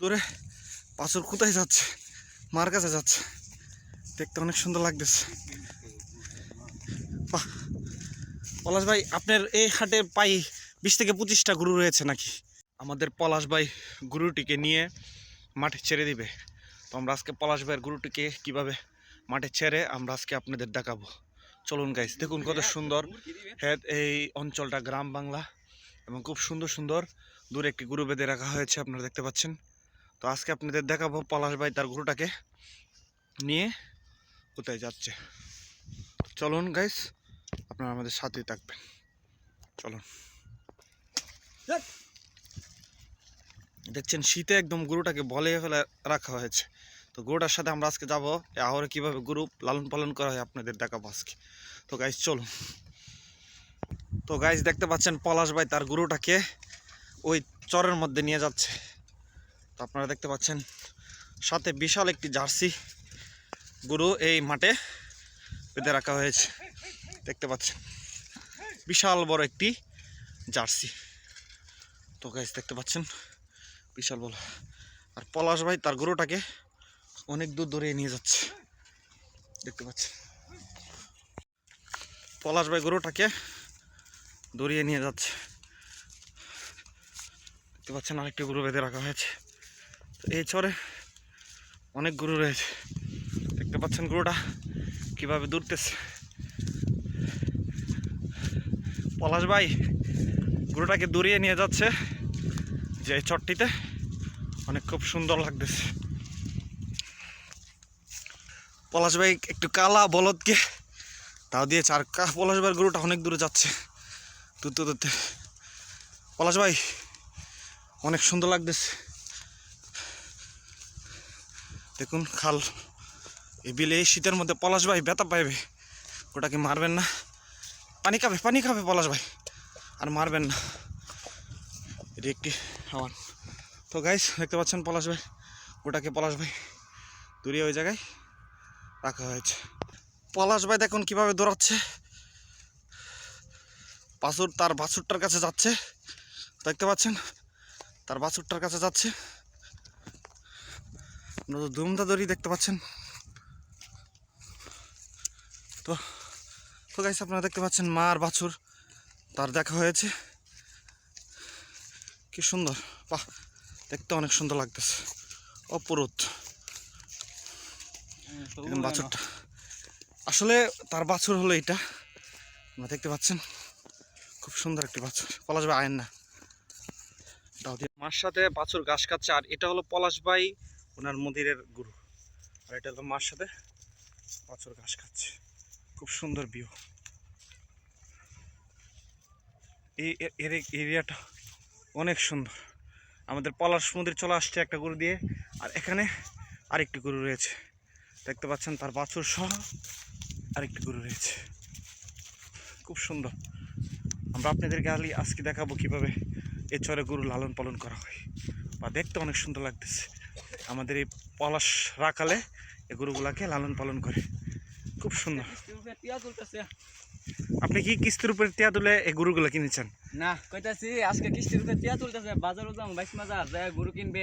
দূরে পাথর কোথায় যাচ্ছে, মার কাছে যাচ্ছে। দেখতে অনেক সুন্দর লাগতেছে। পলাশ ভাই, আপনার এই হাটে পাই বিশ থেকে পঁচিশটা গরু রয়েছে নাকি? আমাদের পলাশ ভাই গরুটিকে নিয়ে মাঠে ছেড়ে দিবে। তো আমরা আজকে পলাশ ভাইয়ের গরুটিকে কীভাবে মাঠে ছেড়ে আমরা আজকে আপনাদের দেখাবো। চলুন গাইস দেখুন কত সুন্দর। হ্যাঁ এই অঞ্চলটা গ্রাম বাংলা এবং খুব সুন্দর সুন্দর দূরে একটি গরু বেঁধে রাখা হয়েছে, আপনারা দেখতে পাচ্ছেন। তো আজকে আপনাদের দেখাবো পলাশ ভাই তার গরুটাকে নিয়ে কোথায় যাচ্ছে। চলুন গাইস আপনারা আমাদের সাথেই থাকবেন। চলুন। দেখছেন শীতে একদম গরুটাকে বলে ফেলে রাখা হয়েছে। তো গরুটার সাথে আমরা আজকে যাব আহরে কীভাবে গরু লালন পালন করা হয় আপনাদের দেখাবো আজকে। তো গাইস চলুন। তো গাইস দেখতে পাচ্ছেন পলাশ ভাই তার গরুটাকে ওই চরের মধ্যে নিয়ে যাচ্ছে। তো আপনারা দেখতে পাচ্ছেন, সাথে বিশাল একটি জার্সি গরু এই মাঠে বেঁধে রাখা হয়েছে। দেখতে পাচ্ছেন, বিশাল বড় একটি জার্সি। তো গাইস দেখতে পাচ্ছেন, বিশাল বড়। আর পলাশ ভাই তার গরুটাকে অনেক দূর দূরে নিয়ে যাচ্ছে। দেখতে পাচ্ছেন, পলাশ ভাই গরুটাকে দৌড়িয়ে নিয়ে যাচ্ছে। দেখতে পাচ্ছেন, আরেকটি গরু বেঁধে রাখা হয়েছে। এই চরে অনেক গরু রয়েছে। দেখতে পাচ্ছেন গরুটা কীভাবে দৌড়তেছে। পলাশ ভাই গরুটাকে দৌড়িয়ে নিয়ে যাচ্ছে যে এই চরটিতে। অনেক খুব সুন্দর লাগতেছে। পলাশ ভাই একটু কালা বলদকে তাও দিয়ে চার পলাশ ভাইয়ের গরুটা অনেক দূরে যাচ্ছে দূরতে দূরতে পলাশ ভাই, অনেক সুন্দর লাগতেছে। দেখুন, খাল। এই বিলে এই শীতের মধ্যে পলাশ ভাই ব্যথা পাইবে ওটাকে মারবেন না? পানি খাবে পানি খাবে পলাশ ভাই, আর মারবেন না। এটি একটি আমার তো গাইস দেখতে পাচ্ছেন পলাশ ভাই ওটাকে পলাশ ভাই? দূরিয়ে ওই জায়গায় রাখা হয়েছে। পলাশ ভাই দেখুন কীভাবে দৌড়াচ্ছে। বাছুর তার বাছুরটার কাছে যাচ্ছে। দেখতে পাচ্ছেন, তার বাছুরটার কাছে যাচ্ছে। আপনারা দুমদা দড়ি দেখতে পাচ্ছেন। তো তো গাইস আপনারা দেখতে পাচ্ছেন মা আর বাছুর তার দেখা হয়েছে। কি সুন্দর। বাহ দেখতে অনেক সুন্দর লাগতেছে। অপরুত দেখুন বাছুরটা। আসলে তার বাছুর হলো এটা। আপনারা দেখতে পাচ্ছেন? খুব সুন্দর একটি বাছুর। পলাশ ভাই আয়েন না। মার সাথে বাছুর ঘাস খাচ্ছে আর এটা হলো পলাশ ভাই ওনার মন্দিরের গুরু। আর এটা হলো মার সাথে বাছুর ঘাস খাচ্ছে। খুব সুন্দর ভিউ এই এর এরিয়াটা অনেক সুন্দর। আমাদের পলাশ মন্দির চলে আসছে একটা গরু দিয়ে, আর এখানে আরেকটি গরু রয়েছে। দেখতে পাচ্ছেন তার বাছুর সহ আরেকটি গরু রয়েছে। খুব সুন্দর। আমরা আপনাদের আলি আজকে দেখাবো কীভাবে এ চরে গরু লালন পালন করা হয়। বা দেখতে অনেক সুন্দর লাগতেছে। আমাদের এই পলাশ রাখালে এই গরুগুলাকে লালন পালন করে। খুব সুন্দর। আপনি কি কিস্তির উপরে টিয়া তুলে এই গরুগুলো কিনেছেন? না, কইতাছি, আজকে কিস্তির উপরে টিয়া তুলতেছে, বাজারও যাম, বাইশ মাজার গরু কিনবে।